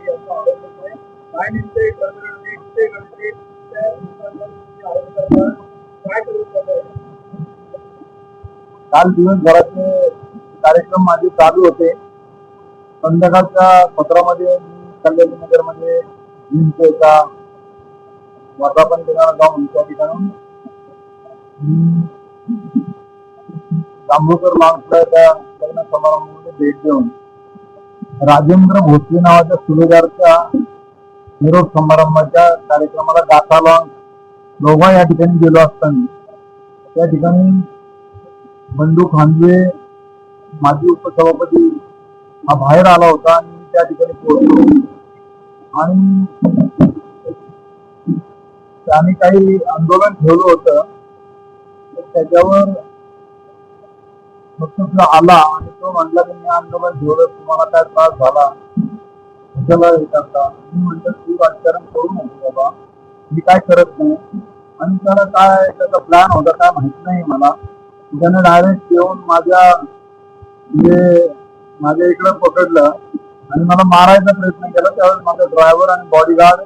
झाली असं आवडत नाही काय नेमकं घडते, काय करू काल दिवसभराचे कार्यक्रम माझे चालू होते. संध्याकाळच्या सत्रामध्ये मी कल्याणी नगरमध्ये जिमच्या एका वर्धापन दिनाला जाऊन त्या ठिकाणून जांभूकर माणसाच्या लग्न समारंभामध्ये भेट देऊन राजेंद्र भोसले नावाच्या सुभेदारच्या निरोप समारंभाच्या कार्यक्रमाला गाथा दोघा या ठिकाणी गेलो असताना. त्या ठिकाणी बंडू खांदवे माजी उपसभापती हा बाहेर आला होता आणि त्या ठिकाणी पोहोचलो. आणि त्याने काही आंदोलन ठेवलं होतं. तर त्याच्यावर फक्त तो आला आणि तो म्हणला की मी आंदोलन ठेवलं तुम्हाला काय त्रास झाला? कशाला हे करता मी म्हणलं तू राजकारण करू नको बाबा. मी काय करत नाही. आणि त्याला काय त्याचा प्लॅन होता काय माहीत नाही मला. त्याने डायरेक्ट येऊन माझ्या म्हणजे माझ्या इकडं पकडलं आणि मला मारायचा प्रयत्न केला. त्यावेळेस माझा ड्रायव्हर आणि बॉडीगार्ड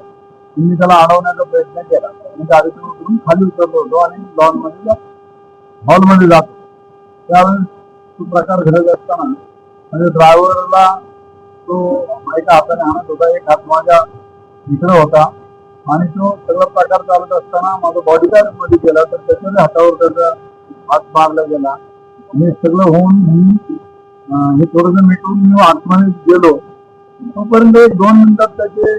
मी त्याला अडवण्याचा प्रयत्न केला. मी गाडीतून उतरून खाली उतरलो होतो आणि लॉनमध्ये हॉलमध्ये जातो त्यावेळेस तो प्रकार घडत असताना. म्हणजे ड्रायव्हरला तो एका हाताने आणत होता एक हात माझ्या इकडे होता. आणि तो सगळा प्रकार चालत असताना माझा बॉडीगार्डमध्ये गेला तर त्याच्याही हातावर त्याचा हात मारला गेला. हे सगळं होऊन मी हे थोडस मिटून मी आत्माने गेलो. तोपर्यंत एक दोन मिनिटात त्याचे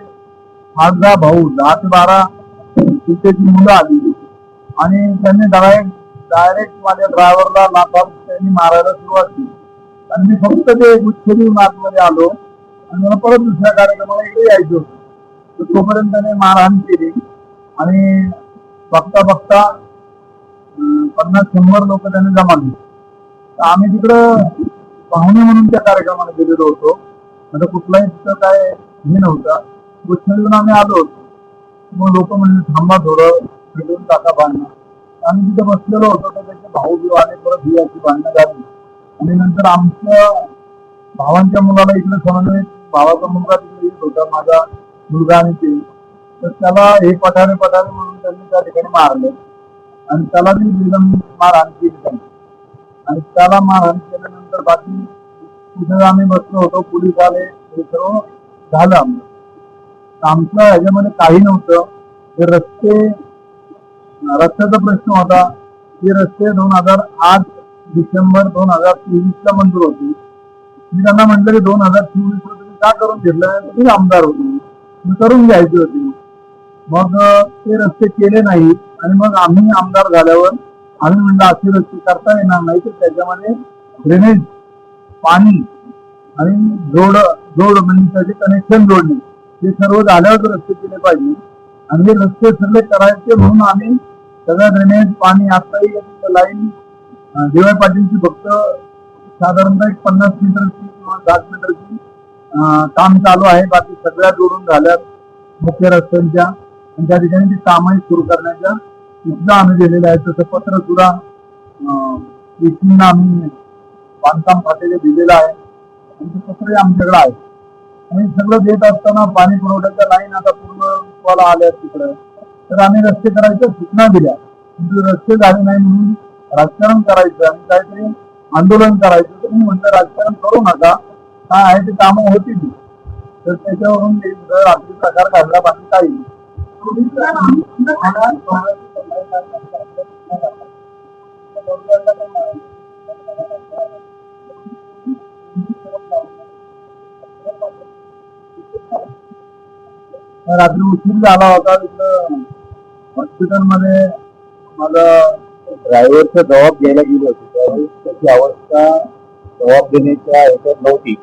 आठ दहा भाऊ दहा ते बारा सुट्ट्याची मुलं आली. आणि त्यांनी डायरेक्ट डायरेक्ट माझ्या ड्रायव्हरला लाथा त्यांनी मारायला सुरुवात केली. आणि मी फक्त ते गुच्छ देऊन आतमध्ये आलो आणि मला परत दुसऱ्या कार्यक्रमाला इकडे यायचं होतं. तर तोपर्यंत त्याने मारहाण केली. आणि बघता बघता पन्नास शंभर लोक त्याने जमा दिले तर आम्ही तिकडं पाहुणे म्हणून त्या कार्यक्रमाला गेलेलो होतो. म्हणजे कुठलाही तिथं काय हे नव्हता. गुच्छ आम्ही आलो होतो. मग लोक म्हणजे थांबा थोडं भेटून टाका भांडणं. आम्ही तिथे बसलेलो होतो. तर त्याचे भाऊ बिव आले परत बियाची भांडणं झाली. आणि नंतर आमच्या भावांच्या मुलाला इकडे समजले भावाचा मुलगा तिकडे येत होता माझा मुलगा आणि ते. तर त्याला हे पठारे पठारे म्हणून त्यांनी त्या ठिकाणी मारले. आणि त्याला बी एकदम मारहाण केली त्यांनी. आणि त्याला मारहाण केल्यानंतर बाकी तिथे आम्ही बसलो होतो. पोलीस आले. हे सर्व झालं आमचं. आमचं ह्याच्यामध्ये काही नव्हतं. हे रस्ते रस्त्याचा प्रश्न होता ते रस्ते दोन हजार आठ डिसेंबर दोन हजार तेवीस ला मंजूर होते. मी त्यांना म्हटलं की दोन हजार चोवीस ला तुम्ही का करून घेतलं तुम्ही आमदार होते. मी करून घ्यायचे होते. मग ते रस्ते केले नाही आणि मग आम्ही आमदार झाल्यावर आम्ही म्हणलं असे रस्ते करता येणार नाही तर त्याच्यामध्ये ड्रेनेज पाणी आणि जोड जोड म्हणजे त्याचे कनेक्शन जोडणे हे सर्व झाल्यावर रस्ते केले पाहिजे. आणि हे रस्ते सगळे करायचे म्हणून आम्ही सगळं ड्रेनेज पाणी आताही लाईन देवाय पाटीलची फक्त साधारणतः एक पन्नास मीटरची किंवा दहा मीटरची काम चालू आहे. बाकी सगळ्या जोडून झाल्यात मुख्य रस्त्यांच्या. आणि त्या ठिकाणी ती कामही सुरू करण्याच्या सुद्धा आम्ही दिलेल्या आहेत. तसं पत्र सुद्धा आम्ही बांधकाम खात्याला दिलेलं आहे. आणि ते पत्रही आमच्याकडे आहे. आणि सगळं देत असताना पाणी पुरवठ्याच्या लाईन आता पूर्ण आल्यात आल्या तर आम्ही रस्ते करायच्या सूचना दिल्या. म्हणजे रस्ते झाले नाही म्हणून राजकारण करायचं आणि काहीतरी आंदोलन करायचं. तर मी म्हणलं राजकारण करू नका. काय आहे ते कामं ती तर त्याच्यावरून रात्री प्रकार काढला बाकी काही रात्री उशीर झाला होता तिथं. हॉस्पिटलमध्ये माझा ड्रायव्हरचा जबाब घ्यायला गेलो होतो. त्यावेळी त्याची अवस्था जबाब देण्याच्या ह्याच्यात नव्हती.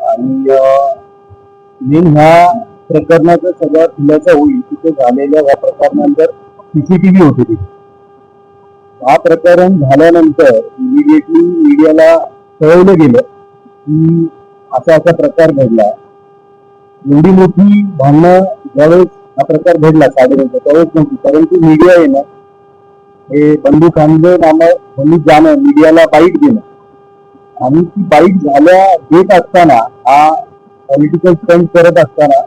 आणि मेन ह्या प्रकरणाचा सगळा खुलासा होईल तिथे झालेल्या या प्रकरणानंतर सीसीटीव्ही होते तिथे. हा प्रकरण झाल्यानंतर इमिडिएटली मीडियाला कळवलं गेलं की असा असा प्रकार घडला. एवढी मोठी भांडणं ज्यावेळेस हा प्रकार घडला साधारणतः. त्यावेळेस नव्हती परंतु मीडिया आहे ना हे बंधू खांदे नामक त्यांनी जाणं मीडियाला बाईट देणं आणि ती बाईट झाल्या देत असताना हा पॉलिटिकल स्टंट करत असताना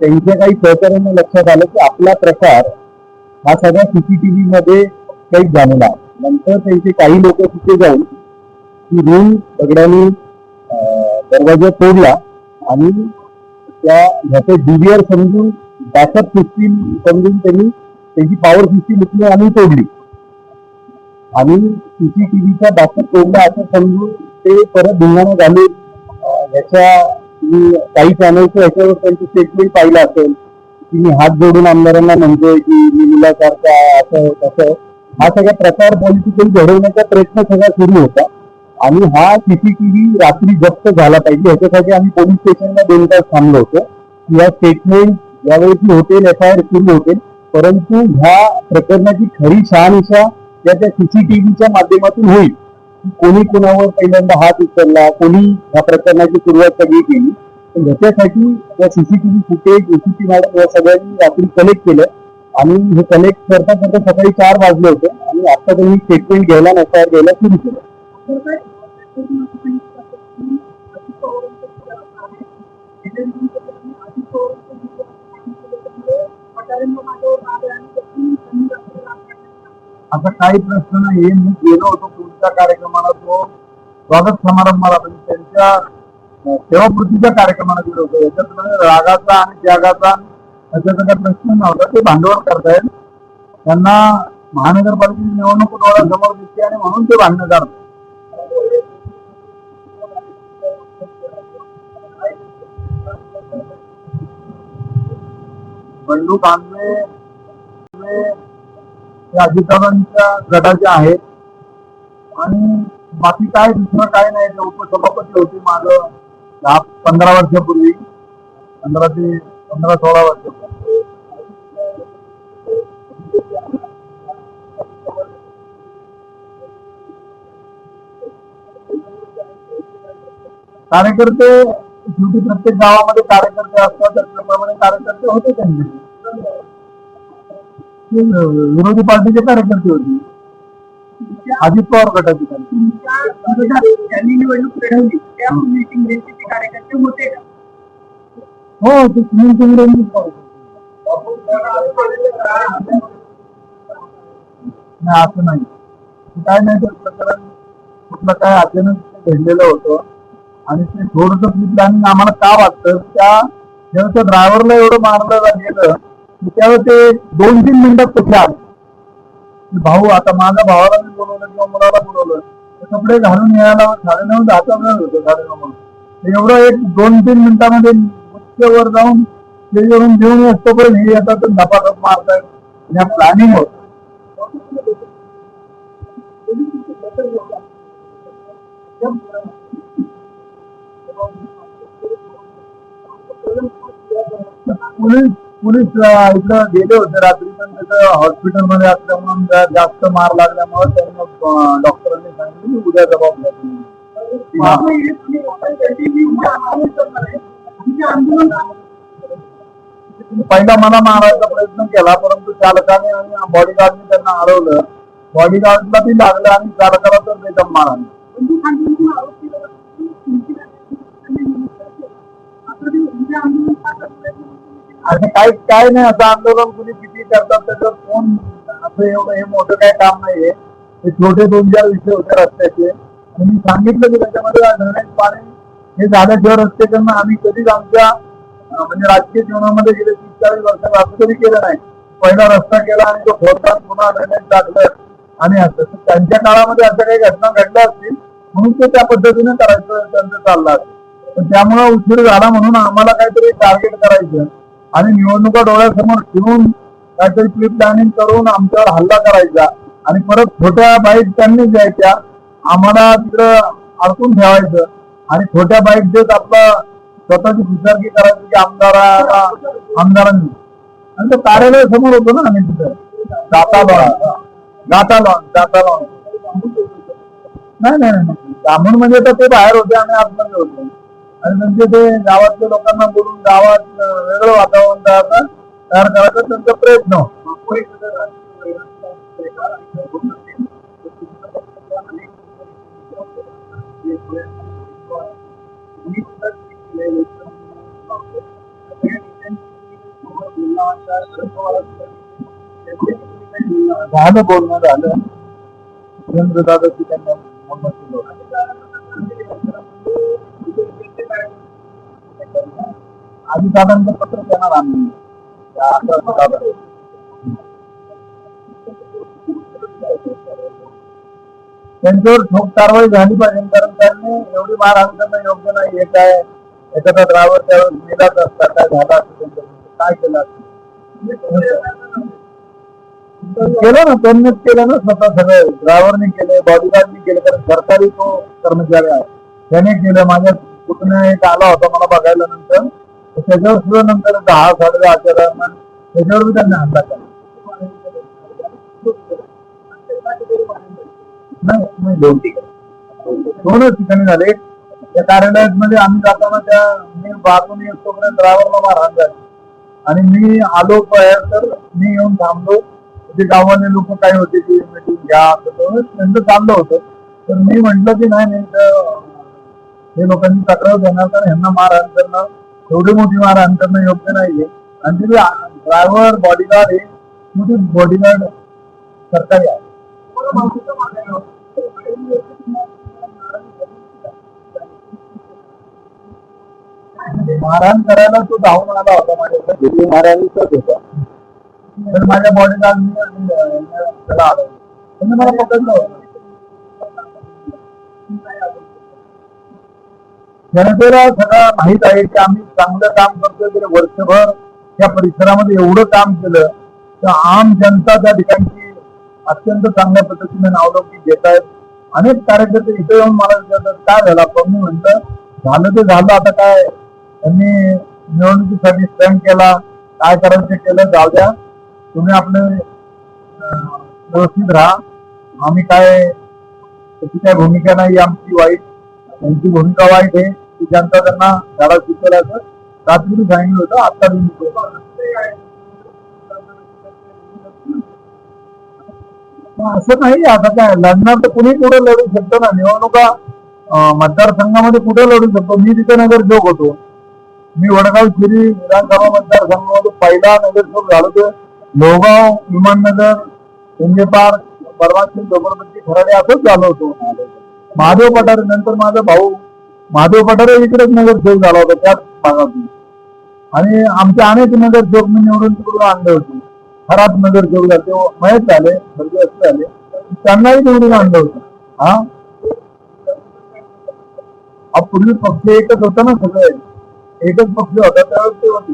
त्यांच्या काही सहकार्यांना लक्षात आलं की आपला प्रकार हा सगळा सीसीटीव्ही मध्ये काही झालेला नंतर त्यांचे काही लोक तिथे जाऊन ती रूम दगडाने दरवाजा तोडला आणि त्या ह्याचं डीव्हीआर समजून बॅकअप सिस्टीम समजून त्यांनी त्यांची पॉवर सिस्टीम उचलून आणि तोडली. आणि सीसीटीव्हीचा बॅकअप तोडला असं समजून ते परत धिंगाणा झाले. याच्या ह्याच्या काही चॅनलचं ह्याच्यावर त्यांचं स्टेटमेंट पाहिलं असेल की मी हात जोडून आमदारांना म्हणतोय की मी मुलासारखा असं तसं. हा सगळा प्रकार पॉलिटिकल घडवण्याचा प्रयत्न सगळा सुरू होता. आणि हा सीसीटीव्ही रात्री जप्त झाला पाहिजे. ह्याच्यासाठी आम्ही पोलीस स्टेशनला दोन तास थांबलो होतो. की या स्टेटमेंट यावेळी होतील एफ आय आर सुरू होतील. परंतु ह्या प्रकरणाची खरी शहानिशा या त्या सीसीटीव्हीच्या माध्यमातून होईल. कोणी कोणावर पहिल्यांदा हात उचलला कोणी ह्या प्रकरणाची सुरुवात सगळी केली. तर ह्याच्यासाठी या सीसीटीव्ही फुटेज एसीपी मॅडम या सगळ्यांनी रात्री कलेक्ट केलं. आणि हे कलेक्ट करता करता सकाळी चार वाजले होते. आणि आता त्यांनी स्टेटमेंट घ्यायला एफ आय आर घ्यायला सुरू केलं. आता काही प्रश्न नाही. मी गेलो होतो पुढच्या कार्यक्रमाला. तो स्वागत समारंभाला म्हणजे त्यांच्या सेवापूर्तीच्या कार्यक्रमाला गेलो होतो. याच्यात रागाचा आणि त्यागाचा त्याचा काही प्रश्न नव्हता. ते भांडवल करतायत. त्यांना महानगरपालिकेची निवडणूक डोळ्यासमोर दिसते आणि म्हणून ते भांडणं करतात बंडू कांबळे कांबळे अजितदादांच्या गटाचे आहेत. आणि बाकी काय दुसरं काय नाही ते उपसभापती होते माझं दहा पंधरा वर्षापूर्वी. पंधरा ते पंधरा सोळा वर्षापूर्वी. कार्यकर्ते शेवटी प्रत्येक गावामध्ये कार्यकर्ते असतात त्याप्रमाणे कार्यकर्ते होते त्यांचे. ते विरोधी पार्टीचे कार्यकर्ते होते. अजित पवार गटाचे कार्यकर्ते. त्यांनी निवडणूक लढवली. होते का? हो ते सुनील असं नाही काय नाही. तर प्रकरण कुठलं काय अचानक घडलेलं होतं? आणि ते थोडस प्लॅनिंग आम्हाला का वाटतं? त्या जेव्हा त्या ड्रायव्हरला एवढं मारलं गेलं की त्यावेळेस ते दोन तीन मिनिटात कसे आले भाऊ आता माझ्या भावाला मी बोलवलं किंवा मुलाला बोलवलं ते कपडे घालून यायला साडेनऊ दहाचा वेळ होतो साडेनऊ म्हणून एवढं एक दोन तीन मिनिटामध्ये गुच्छेवर जाऊन स्टेजवरून घेऊन असतो पण हे येतात धपाधप मारतात ह्या प्लॅनिंग होत. पोलीस पोलीस इकडं गेले होते रात्री पण त्याचं हॉस्पिटलमध्ये असल्यामुळे जास्त मार लागल्यामुळे त्यांनी अं, डॉक्टरांनी सांगितलं की उद्या जबाबदार तुम्ही. हा. पहिला मला मारायचा प्रयत्न केला परंतु चालकाने आणि बॉडीगार्डने त्यांना अडवलं बॉडीगार्डला बी लागलं आणि चालकाला तर बेदम मारायला आणि काही काय नाही असं आंदोलन कुणी किती करतात त्याचं कोण असं एवढं हे मोठं काय काम नाहीये. हे छोटे दोन चार विषय होते रस्त्याचे. आणि मी सांगितलं की त्याच्यामध्ये ड्रेनेज पाणी हे झाल्याशिवाय रस्ते करणं आम्ही कधीच आमच्या म्हणजे राजकीय जीवनामध्ये गेले तीस चाळीस वर्षात असं कधी केलं नाही. पहिला रस्ता केला आणि तो खोदतात पुन्हा ड्रेनेज टाकलं आणि असं. त्यांच्या काळामध्ये अशा काही घटना घडल्या असतील म्हणून ते त्या पद्धतीने करायचं त्यांचं चाललं असेल पण त्यामुळे उशीर झाला म्हणून आम्हाला काहीतरी टार्गेट करायचं. आणि निवडणुका डोळ्यासमोर ठेवून काहीतरी प्री प्लॅनिंग करून आमच्यावर हल्ला करायचा. आणि परत छोट्या बाईक त्यांनी द्यायच्या. आम्हाला तिकडं अडकून ठेवायचं. आणि छोट्या बाईक देत आपला स्वतःची विचारकी करायची की आमदारा आमदारांनी. आणि तो कार्यालय समोर होतो ना आम्ही तिथं. जाता लॉन जाता लॉन जाता लॉन नाही नाही नाही. ब्राह्मण म्हणजे तर ते बाहेर होते आणि आतमध्ये होते. आणि म्हणजे ते गावातल्या लोकांना बोलून गावात वेगळं वातावरण तयार करायचा त्यांचा प्रयत्न. झालं बोलणं झालं. सुरेंद्र त्यांना आधी दादांचं पत्र देणार आम्ही. त्या अकरा दादा त्यांच्यावर ठोक कारवाई झाली पाहिजे कारण त्यांनी एवढी मार करणं योग्य नाही हे काय? एखादा ड्रायव्हर त्यावर मेलाच असता काय झाला असतं काय केलं केलं ना त्यांनीच केलं ना स्वतः सगळं. ड्रायव्हरने केले बॉडीगार्डने केले कारण सरकारी तो कर्मचारी आहे. त्याने केलं माझ्या कुठून एक आला होता मला बघायला नंतर. त्याच्यावर सुद्धा नंतर दहा साडे दहा दरम्यान त्याच्यावर बी त्यांनी हल्ला केला. नाही दोन ठिकाणी. दोनच ठिकाणी झाले. त्या कार्यालयात मध्ये आम्ही जाताना त्या मी बाजून येतोपर्यंत ड्रायव्हरला मारहाण झाली. आणि मी आलो बाहेर तर मी येऊन थांबलो. ते गावाने लोक काय होते की मिटिंग घ्या त्यांचं चाललं होतं. तर मी म्हंटल की नाही नाही तर हे लोकांनी तक्रार देणार कारण ह्यांना मारहाण करणं एवढी मोठी मारहाण करणं योग्य नाहीये. आणि ते ड्रायव्हर बॉडीगार्ड हे मोठी बॉडीगार्ड सरकारी आहे मारहाण करायला तो धावून आला होता दिल्ली महाराजांचाच होता. तर माझ्या बॉडीगार्डने त्याला आलं. त्यांनी मला पकडलं होतं. जनतेला सगळं माहीत आहे की आम्ही चांगलं काम करतोय गेले वर्षभर या परिसरामध्ये एवढं काम केलं तर आम जनता त्या ठिकाणची अत्यंत चांगल्या पद्धतीने नावलौकिक घेत आहेत. अनेक कार्यकर्ते इथे येऊन मला विचारतात काय झालं? पण मी म्हणतं झालं ते झालं आता काय? त्यांनी निवडणुकीसाठी स्टँड केला. काय करायचं केलं जाऊ द्या. तुम्ही आपले व्यवस्थित राहा. आम्ही काय त्याची काय भूमिका नाही आमची वाईट त्यांची भूमिका वाईट आहे की जनता त्यांना झाडा शिकेल असं. रात्री सांगितलं होतं आता मी असं नाही आता काय लढणार तर कुणी पुढे लढू शकतो ना? निवडणुका मतदारसंघामध्ये कुठे लढू शकतो? मी तिथे नगर जोग होतो. मी वडगाव शिरी विधानसभा मतदारसंघामध्ये पहिला नगरसेवक झालो ते लोहगाव विमाननगर शिंदे पार्क परवानगी झोपडपट्टी खराडे असंच झालो होतो. महादेव पठारे नंतर माझा भाऊ. महादेव पठारे इकडेच नगरसेवक झाला होता त्याच भागातून. आणि आमचे अनेक नगरसेवक मी निवडून तिकडून आणले होते. खराब नगरसेवक झाले. ते मयत झाले स्वर्गस्थ झाले. त्यांनाही निवडून आणलं होतं. हा पूर्वी पक्ष एकच होता ना सगळे. एकच पक्ष होता त्यावेळेस ते होते.